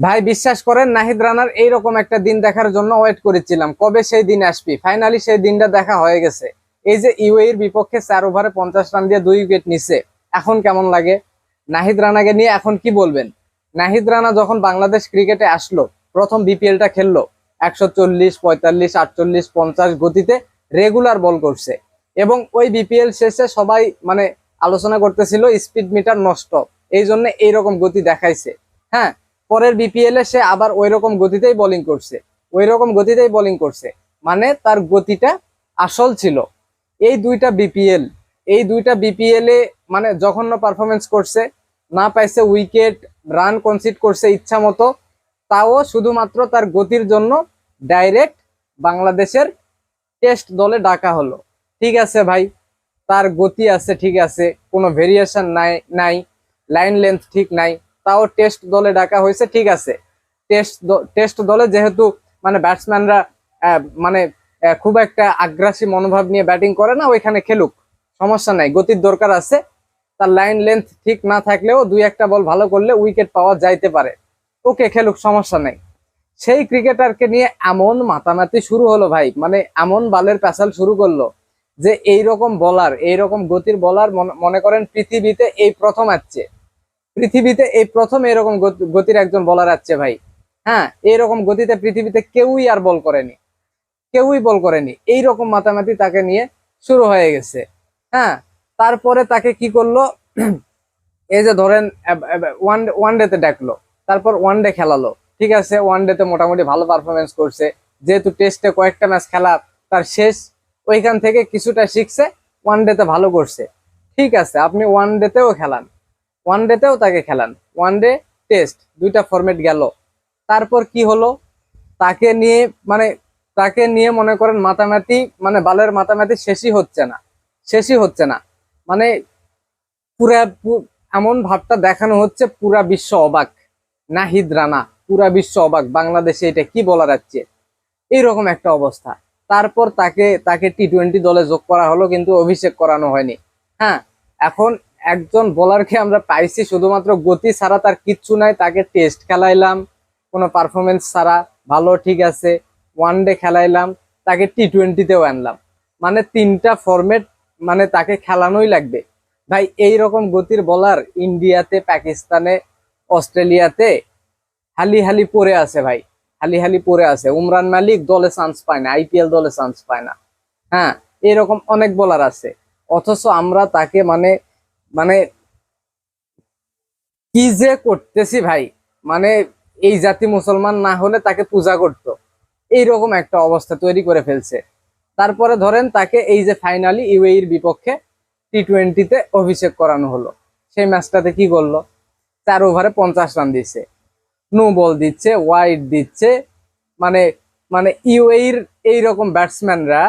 ভাই, বিশ্বাস করেন, নাহিদ রানার এইরকম একটা দিন দেখার জন্য ওয়েট করেছিলাম। কবে সেই দিন আসবি? ফাইনালি সেই দিনটা দেখা হয়ে গেছে। এই যে ইউএর বিপক্ষে চার ওভারে পঞ্চাশ রান দিয়ে দুই উইকেট নিছে। এখন কেমন লাগে? নাহিদ রানাকে নিয়ে এখন কি বলবেন? নাহিদ রানা যখন বাংলাদেশ ক্রিকেটে আসলো, প্রথম বিপিএলটা খেললো, একশো চল্লিশ, পঁয়তাল্লিশ, আটচল্লিশ, পঞ্চাশ গতিতে রেগুলার বল করছে। এবং ওই বিপিএল শেষে সবাই মানে আলোচনা করতেছিল স্পিড মিটার নষ্ট। এই জন্য এইরকম গতি দেখাইছে। হ্যাঁ পরের বিপিএল এ সে আবার ওই রকম গতিতেই বোলিং করছে। ওই রকম গতিতেই বোলিং করছে। মানে তার গতিটা আসল ছিল। এই দুইটা বিপিএল এই দুইটা বিপিএল এ মানে জঘন্য পারফরমেন্স করছে। না পাইছে উইকেট রান কনসিড করছে ইচ্ছা মতো। তাও শুধুমাত্র তার গতির জন্য ডাইরেক্ট বাংলাদেশের টেস্ট দলে ডাকা হলো। ঠিক আছে ভাই, তার গতি আছে, ঠিক আছে। কোনো ভেরিয়েশন নাই নাই। লাইন লেন্থ ঠিক নাই। তাও টেস্ট দলে ডাকা হয়েছে, ঠিক আছে। টেস্ট টেস্ট দলে যেহেতু মানে ব্যাটসম্যানরা মানে খুব একটা আগ্রাসী মনোভাব নিয়ে ব্যাটিং করে না, ওইখানে খেলুক। সমস্যা নাই, গতির দরকার আছে। তার লাইন লেন্থ ঠিক না থাকলেও দুই একটা বল ভালো করলে উইকেট পাওয়া যাইতে পারে। ওকে খেলুক, সমস্যা নাই। সেই ক্রিকেটারকে নিয়ে এমন মাতামাতি শুরু হলো ভাই মানে এমন বালের প্যাসাল শুরু করল যে এই রকম বলার এই রকম গতির বলার মনে করেন পৃথিবীতে এই প্রথম আসছে। পৃথিবীতে এই প্রথম এরকম গতির একজন বলার আসছে ভাই। হ্যাঁ এইরকম গতিতে পৃথিবীতে কেউই আর বল করেনি। কেউই বল করেনি। এই রকম মাতামাতি তাকে নিয়ে শুরু হয়ে গেছে। হ্যাঁ তারপরে তাকে কি করল? এই যে ধরেন ওয়ান ওয়ান ডেতে ডাকলো তারপর ওয়ান ডে খেলালো। ঠিক আছে ওয়ান ডেতে মোটামুটি ভালো পারফরমেন্স করছে। যেহেতু টেস্টে কয়েকটা ম্যাচ খেলা তার শেষ, ওইখান থেকে কিছুটা শিখছে ওয়ান ডেতে ভালো করছে। ঠিক আছে, আপনি ওয়ান ডেতেও খেলান। ওয়ান ডেতেও তাকে খেলান। ওয়ান ডে টেস্ট দুইটা ফরম্যাট গেল। তারপর কি হলো? তাকে নিয়ে মানে তাকে নিয়ে মনে করেন মাতামাতি মানে বালের মাতামাতি শেষই হচ্ছে না। শেষই হচ্ছে না। মানে পুরা এমন ভাবটা দেখানো হচ্ছে, পুরা বিশ্ব অবাক। নাহিদ রানা, পুরা বিশ্ব অবাক। বাংলাদেশে এটা কি বলা যাচ্ছে এইরকম একটা অবস্থা। তারপর তাকে তাকে টি টোয়েন্টি দলে যোগ করা হলো, কিন্তু অভিষেক করানো হয়নি। হ্যাঁ এখন একজন বোলারকে আমরা পাইছি শুধুমাত্র গতি ছাড়া তার কিচ্ছু নাই, তাকে টেস্ট খেলাইলাম, কোনো পারফরমেন্স ছাড়া, ভালো, ঠিক আছে ওয়ান ডে খেলাইলাম, তাকে টি টোয়েন্টিতেও আনলাম। মানে তিনটা ফরম্যাট মানে তাকে খেলানোই লাগবে। ভাই এই রকম গতির বলার ইন্ডিয়াতে, পাকিস্তানে, অস্ট্রেলিয়াতে হালি হালি পরে আছে ভাই, হালি হালি পরে আছে। উমরান মালিক দলে চান্স পায় না আইপিএল দলে চান্স পায় না। হ্যাঁ এরকম অনেক বলার আছে। অথচ আমরা তাকে মানে মানে কি যে করতেছি ভাই? মানে এই জাতি মুসলমান না হলে তাকে পূজা করত। এইরকম একটা অবস্থা তৈরি করে ফেলছে। তারপরে ধরেন তাকে এই যে ফাইনালি ইউএইর বিপক্ষে টি টোয়েন্টিতে অভিষেক করানো হলো। সেই ম্যাচটাতে কি করল? চার ওভারে পঞ্চাশ রান দিচ্ছে নো বল দিচ্ছে ওয়াইড দিচ্ছে। মানে মানে ইউএইর এইরকম ব্যাটসম্যানরা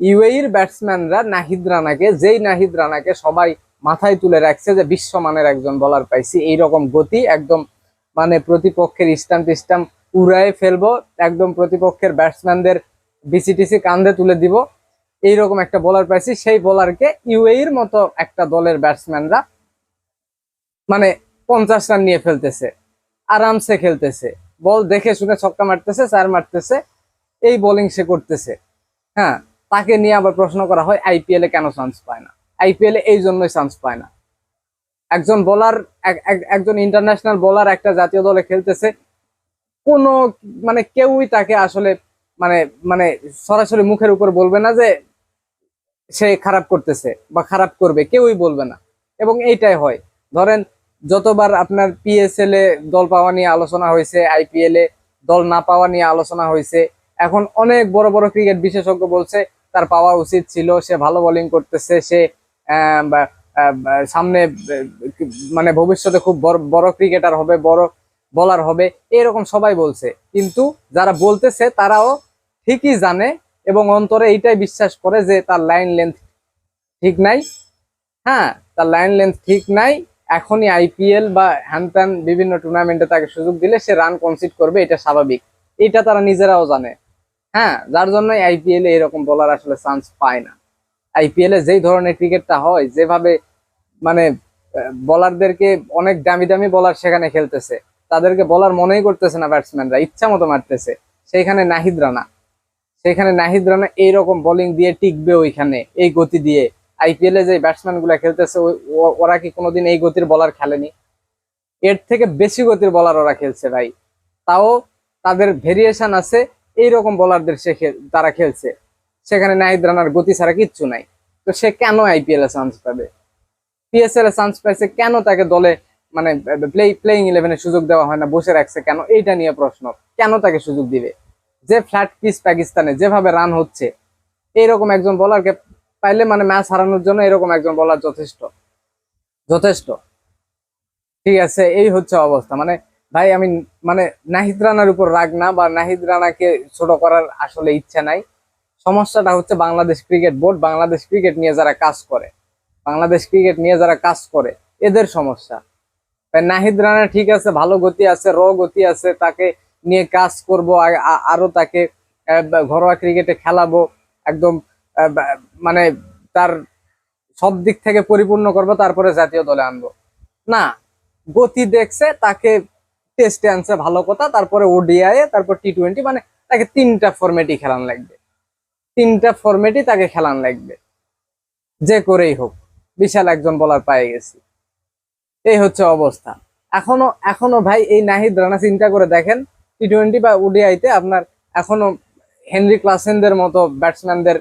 ইউএইর ব্যাটসম্যানরা নাহিদ রানাকে, যেই নাহিদ রানাকে সবাই মাথায় তুলে রাখছে যে বিশ্বমানের একজন বলার পাইছি। এইরকম গতি, একদম মানে প্রতিপক্ষের স্টাম্প স্টাম্প উড়ায় ফেলব, একদম প্রতিপক্ষের ব্যাটসম্যানদের বিসিটিসি কান্দে তুলে দিব। এইরকম একটা বোলার পাইছি, সেই বোলারকে ইউএইর মতো একটা দলের ব্যাটসম্যানরা মানে পঞ্চাশ রান নিয়ে ফেলতেছে, আরামসে খেলতেছে। বল দেখে শুনে ছক্কা মারতেছে, চার মারতেছে, এই বোলিং সে করতেছে। হ্যাঁ তাকে নিয়ে আবার প্রশ্ন করা হয় আইপিএল কেন চান্স পায় না? আইপিএল এই জন্যই চান্স পায় না। একজন বোলার একজন ইন্টারন্যাশনাল বোলার একটা জাতীয় দলে খেলতেছে, কোনো মানে কেউই তাকে আসলে মানে মানে সরাসরি মুখের উপর বলবে না যে সে খারাপ করতেছে বা খারাপ করবে, কেউই বলবে না। এবং এইটাই হয়। ধরেন, যতবার আপনার পিএসএল এ দল পাওয়া নিয়ে আলোচনা হয়েছে, আইপিএল এ দল না পাওয়া নিয়ে আলোচনা হয়েছে, এখন অনেক বড় বড় ক্রিকেট বিশেষজ্ঞ বলছে, তার পাওয়া উচিত ছিল, সে ভালো বোলিং করতেছে, সে সামনে মানে ভবিষ্যতে খুব বড় ক্রিকেটার হবে, বড় বলার হবে, এরকম সবাই বলছে। কিন্তু যারা বলতেছে, তারাও ঠিকই জানে এবং অন্তরে এইটাই বিশ্বাস করে যে তার লাইন লেন্থ ঠিক নাই। হ্যাঁ তার লাইন লেন্থ ঠিক নাই। এখনই আইপিএল বা হ্যান বিভিন্ন টুর্নামেন্টে তাকে সুযোগ দিলে সে রান কনসিড করবে, এটা স্বাভাবিক। এটা তারা নিজেরাও জানে। হ্যাঁ যার জন্য আইপিএল এরকম বলার আসলে চান্স পায় না। আইপিএল এ যেই ধরনের ক্রিকেটটা হয়, যেভাবে মানে বলারদেরকে অনেক দামি দামি বলার সেখানে খেলতেছে, তাদেরকে বলার মনেই করতেছে না ব্যাটসম্যানরা ইচ্ছা মতো মারতেছে। সেইখানে নাহিদ রানা, সেইখানে নাহিদ রানা এইরকম বোলিং দিয়ে টিকবে ওইখানে, এই গতি দিয়ে। আইপিএল এ যে ব্যাটসম্যানগুলা খেলতেছে ওরা কি কোনোদিন এই গতির বলার খেলেনি? এর থেকে বেশি গতির বলার ওরা খেলছে ভাই। তাও তাদের ভেরিয়েশন আছে, এইরকম বলারদের সে তারা খেলছে। সেখানে নাহিদ রানার গতি ছাড়া কিচ্ছু নাই। তো সে কেন আইপিএল এ চান্স পাবে? পিএসএল এ চান্স পাইছে কেন তাকে দলে মানে প্লে প্লেইং ইলেভেনে সুযোগ দেওয়া হয় না, বসে রাখছে কেন? এইটা নিয়ে প্রশ্ন। কেন তাকে সুযোগ দিবে? যে ফ্ল্যাট পিচ পাকিস্তানে যেভাবে রান হচ্ছে, এইরকম একজন বলারকে পাইলে মানে ম্যাচ হারানোর জন্য এরকম একজন বলার যথেষ্ট। যথেষ্ট। ঠিক আছে, এই হচ্ছে অবস্থা। মানে ভাই, আমি মানে নাহিদ রানার উপর রাগ না বা নাহিদ রানাকে ছোট করার আসলে ইচ্ছা নাই। সমস্যাটা হচ্ছে Bangladesh cricket board Bangladesh cricket নিয়ে যারা কাজ করে, বাংলাদেশ ক্রিকেট নিয়ে যারা কাজ করে, এদের সমস্যা। নাহিদ রানা ঠিক আছে, ভালো গতি আছে, র গতি আছে, তাকে নিয়ে কাজ করব আরও তাকে ঘরোয়া ক্রিকেটে খেলাবো, একদম মানে তার সব দিক থেকে পরিপূর্ণ করব, তারপরে জাতীয় দলে আনব। না, গতি দেখছে, তাকে টেস্টে আনছে ভালো কথা, তারপরে ওডিআই তারপর টি টোয়েন্টি মানে তাকে তিনটা ফরম্যাটই খেলান লাগবে। তিনটা ফরম্যাটই তাকে খেলান লাগবে। যে করেই হোক, বিশাল একজন বলার পায়ে গেছি। এই হচ্ছে অবস্থা। এখনও এখনও ভাই এই নাহিদ রানা চিন্তা করে দেখেন টি টোয়েন্টি বা ওডিআইতে আপনার এখনও হেনরি ক্লাসেনদের মতো ব্যাটসম্যানদের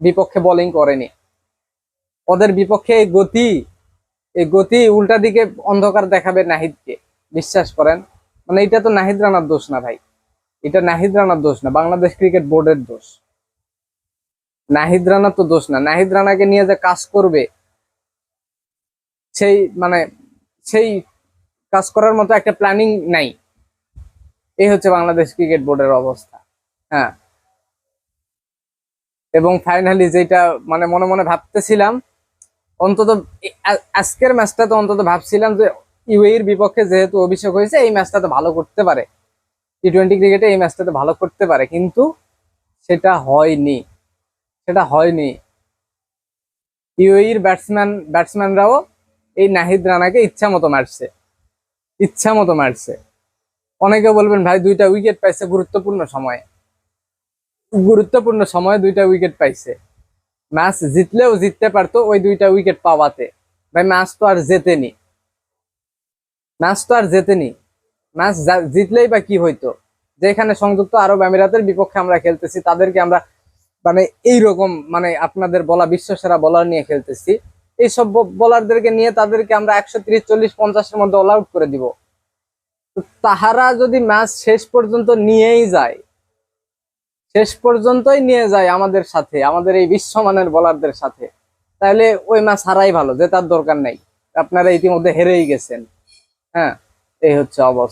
বিপক্ষে বোলিং করেনি। ওদের বিপক্ষে এই গতি এই গতি উল্টা দিকে অন্ধকার দেখাবে নাহিদকে, বিশ্বাস করেন। মানে এটা তো নাহিদ রানার দোষ না ভাই। এটা নাহিদ রানার দোষ না, বাংলাদেশ ক্রিকেট বোর্ডের দোষ। নাহিদ রানার তো দোষ না। নাহিদ রানাকে নিয়ে যে কাজ করবে, সেই মানে সেই কাজ করার মতো একটা প্ল্যানিং নাই। এই হচ্ছে বাংলাদেশ ক্রিকেট বোর্ডের অবস্থা। হ্যাঁ। এবং ফাইনালি যেটা মানে মনে মনে ভাবতেছিলাম, অন্তত আজকের ম্যাচটা তো অন্তত ভাবছিলাম যে ইউএর বিপক্ষে যেহেতু অভিষেক হয়েছে, এই ম্যাচটা তো ভালো করতে পারে। টি টোয়েন্টি ক্রিকেটে এই ম্যাচটা তো ভালো করতে পারে, কিন্তু সেটা হয়নি। সেটা হয়নি। ইউএর ব্যাটসম্যান ব্যাটসম্যানরাও এই নাহিদ রানাকে ইচ্ছা মতো মারছে। ইচ্ছা মতো মারছে। অনেকে বলবেন, ভাই, দুইটা উইকেট পাইছে গুরুত্বপূর্ণ সময়ে। গুরুত্বপূর্ণ সময়ে দুইটা উইকেট পাইছে। ম্যাচ জিতলেও জিততে পারতো ওই দুইটা উইকেট পাওয়াতে। ভাই, ম্যাচ তো আর জেতেনি। ম্যাচ তো আর জেতেনি। ম্যাচ জিতলেই বা কি হইতো? যেখানে সংযুক্ত আরব আমিরাতের বিপক্ষে আমরা খেলতেছি, তাদেরকে আমরা মানে এইরকম মানে আপনাদের বলা বিশ্বসেরা বলার নিয়ে খেলতেছি। এইসব বলারদেরকে নিয়ে তাদেরকে আমরা একশো তিরিশ, চল্লিশ, পঞ্চাশের মধ্যে অল আউট করে দিব। তাহারা যদি ম্যাচ শেষ পর্যন্ত নিয়েই যায়, শেষ পর্যন্তই নিয়ে যায় আমাদের সাথে, আমাদের এই বিশ্বমানের বলারদের সাথে, তাহলে ওই ম্যাচ হারাই ভালো যে তার দরকার নেই। আপনারা ইতিমধ্যে হেরেই গেছেন। হ্যাঁ এই হচ্ছে অবস্থা।